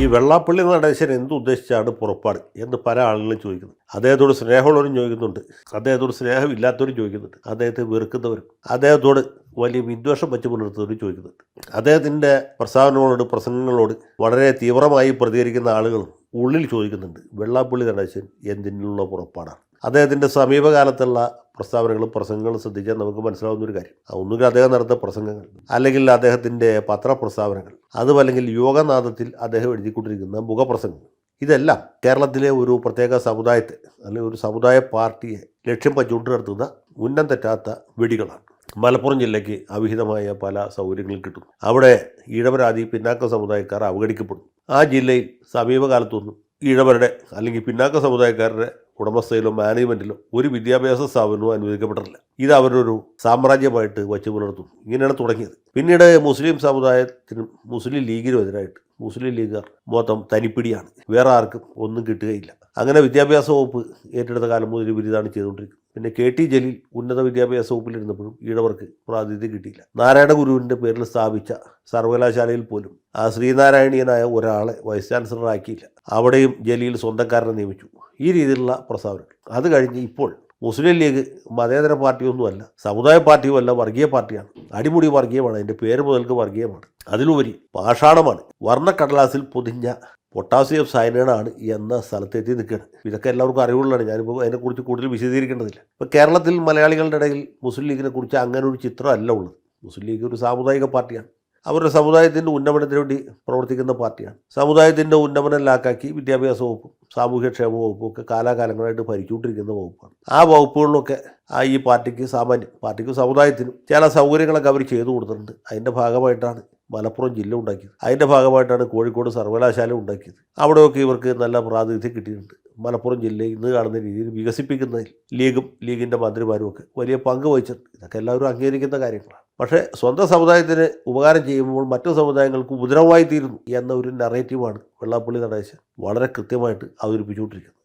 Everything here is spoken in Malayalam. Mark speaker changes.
Speaker 1: ഈ വെള്ളാപ്പള്ളി നടേശൻ എന്തുദ്ദേശിച്ചാണ് പുറപ്പാട് എന്ന് പല ആളുകളും ചോദിക്കുന്നത് അദ്ദേഹത്തോട് സ്നേഹമുള്ളവരും ചോദിക്കുന്നുണ്ട്. അദ്ദേഹത്തോട് സ്നേഹം സ്നേഹമില്ലാത്തവരും ചോദിക്കുന്നുണ്ട്. അദ്ദേഹത്തെ വെറുക്കുന്നവരും അദ്ദേഹത്തോട് വലിയ വിദ്വേഷം വെച്ച് പുലർത്തുന്നവരും ചോദിക്കുന്നുണ്ട്. അദ്ദേഹത്തിന്റെ പ്രസ്താവനകളോട് പ്രസംഗങ്ങളോട് വളരെ തീവ്രമായി പ്രതികരിക്കുന്ന ആളുകളും ഉള്ളിൽ ചോദിക്കുന്നുണ്ട് വെള്ളാപ്പള്ളി നടേശൻ എന്തിനുള്ള പുറപ്പാടാണ്? അദ്ദേഹത്തിന്റെ സമീപകാലത്തുള്ള പ്രസ്താവനകളും പ്രസംഗങ്ങളും ശ്രദ്ധിച്ചാൽ നമുക്ക് മനസ്സിലാവുന്ന ഒരു കാര്യം. ഒന്നുകിൽ അദ്ദേഹം നടത്തുന്ന പ്രസംഗങ്ങൾ അല്ലെങ്കിൽ അദ്ദേഹത്തിന്റെ പത്രപ്രസ്താവനകൾ അതുമല്ലെങ്കിൽ യോഗനാഥത്തിൽ അദ്ദേഹം എഴുതിക്കൊണ്ടിരിക്കുന്ന മുഖപ്രസംഗങ്ങൾ. ഇതെല്ലാം കേരളത്തിലെ ഒരു പ്രത്യേക സമുദായത്തെ അല്ലെങ്കിൽ ഒരു സമുദായ പാർട്ടിയെ ലക്ഷ്യം വച്ചുകൊണ്ട് നടത്തുന്ന ഉന്നം തെറ്റാത്ത വെടികളാണ്. മലപ്പുറം ജില്ലയ്ക്ക് അവിഹിതമായ പല സൗകര്യങ്ങളും കിട്ടുന്നു. അവിടെ ഈഴവരാതി പിന്നാക്ക സമുദായക്കാർ അവഗണിക്കപ്പെടുന്നു. ആ ജില്ലയിൽ സമീപകാലത്തൊന്നും ഈഴവരുടെ അല്ലെങ്കിൽ പിന്നാക്ക സമുദായക്കാരുടെ ഉടമസ്ഥയിലോ മാനേജ്മെന്റിലോ ഒരു വിദ്യാഭ്യാസ സ്ഥാപനവും അനുവദിക്കപ്പെട്ടിട്ടില്ല. ഇത് അവരൊരു സാമ്രാജ്യമായിട്ട് വച്ചു പുലർത്തുന്നു. ഇങ്ങനെയാണ് തുടങ്ങിയത്. പിന്നീട് മുസ്ലിം സമുദായത്തിനും മുസ്ലിം ലീഗിനും എതിരായിട്ട് മുസ്ലിം ലീഗുകാർ മൊത്തം തനിപ്പിടിയാണ്. വേറെ ആർക്കും ഒന്നും കിട്ടുകയില്ല. അങ്ങനെ വിദ്യാഭ്യാസ വകുപ്പ് ഏറ്റെടുത്ത കാലം മുതൽ ബിരുദാണ് ചെയ്തുകൊണ്ടിരിക്കുന്നത്. പിന്നെ കെ ടി ജലീൽ ഉന്നത വിദ്യാഭ്യാസ വകുപ്പിലിരുന്നപ്പോഴും ഈഴവർക്ക് പ്രാതിനിധ്യം കിട്ടിയില്ല. നാരായണ ഗുരുവിന്റെ പേരിൽ സ്ഥാപിച്ച സർവകലാശാലയിൽ പോലും ആ ശ്രീനാരായണീയനായ ഒരാളെ വൈസ് ചാൻസലറാക്കിയില്ല. അവിടെയും ജലീൽ സ്വന്തക്കാരനെ നിയമിച്ചു. ഈ രീതിയിലുള്ള പ്രസ്താവനകൾ. അത് കഴിഞ്ഞ് ഇപ്പോൾ മുസ്ലിം ലീഗ് മതേതര പാർട്ടിയൊന്നുമല്ല സമുദായ പാർട്ടിയുമല്ല വർഗീയ പാർട്ടിയാണ്. അടിമുടി വർഗീയമാണ് അതിന്റെ പേര് മുതൽക്ക് വർഗീയമാണ്. അതിലുപരി പാഷാണമാണ്. വർണക്കടലാസിൽ പൊതിഞ്ഞ പൊട്ടാസ്യം സയനേഡാണ് എന്ന സ്ഥലത്തെത്തി നിൽക്കുകയാണ് ഇതൊക്കെ എല്ലാവർക്കും അറിവുള്ളതാണ്. ഞാനിപ്പോൾ അതിനെക്കുറിച്ച് കൂടുതൽ വിശദീകരിക്കേണ്ടതില്ല. ഇപ്പോൾ കേരളത്തിൽ മലയാളികളുടെ ഇടയിൽ മുസ്ലിം ലീഗിനെ കുറിച്ച് അങ്ങനെ ഒരു ചിത്രമല്ല ഉള്ളത്. മുസ്ലിം ലീഗ് ഒരു സാമുദായിക പാർട്ടിയാണ്. അവരുടെ സമുദായത്തിന്റെ ഉന്നമനത്തിന് വേണ്ടി പ്രവർത്തിക്കുന്ന പാർട്ടിയാണ്. സമുദായത്തിന്റെ ഉന്നമനം ലാക്കാക്കി വിദ്യാഭ്യാസ വകുപ്പും സാമൂഹ്യക്ഷേമ വകുപ്പും ഒക്കെ കാലാകാലങ്ങളായിട്ട് ഭരിച്ചുകൊണ്ടിരിക്കുന്ന വകുപ്പാണ്. ആ വകുപ്പുകളിലൊക്കെ ആ ഈ പാർട്ടിക്ക് സാമാന്യം പാർട്ടിക്കും സമുദായത്തിനും ചില സൗകര്യങ്ങളൊക്കെ അവർ ചെയ്തു കൊടുത്തിട്ടുണ്ട്. അതിന്റെ ഭാഗമായിട്ടാണ് മലപ്പുറം ജില്ല ഉണ്ടാക്കിയത്. അതിന്റെ ഭാഗമായിട്ടാണ് കോഴിക്കോട് സർവകലാശാല ഉണ്ടാക്കിയത്. അവിടെയൊക്കെ ഇവർക്ക് നല്ല പ്രാതിനിധ്യം കിട്ടിയിട്ടുണ്ട്. മലപ്പുറം ജില്ലയിൽ ഇന്ന് കാണുന്ന രീതിയിൽ വികസിപ്പിക്കുന്നതിൽ ലീഗും ലീഗിന്റെ മന്ത്രിമാരും ഒക്കെ വലിയ പങ്ക് വഹിച്ചിട്ടുണ്ട്. ഇതൊക്കെ എല്ലാവരും അംഗീകരിക്കുന്ന കാര്യങ്ങളാണ്. പക്ഷേ സ്വന്തം സമുദായത്തിന് ഉപകാരം ചെയ്യുമ്പോൾ മറ്റു സമുദായങ്ങൾക്ക് ഉപദ്രവമായി തീരുന്നു എന്ന ഒരു നറേറ്റീവാണ് വെള്ളാപ്പള്ളി നടേശൻ വളരെ കൃത്യമായിട്ട് അവതരിപ്പിച്ചുകൊണ്ടിരിക്കുന്നത്.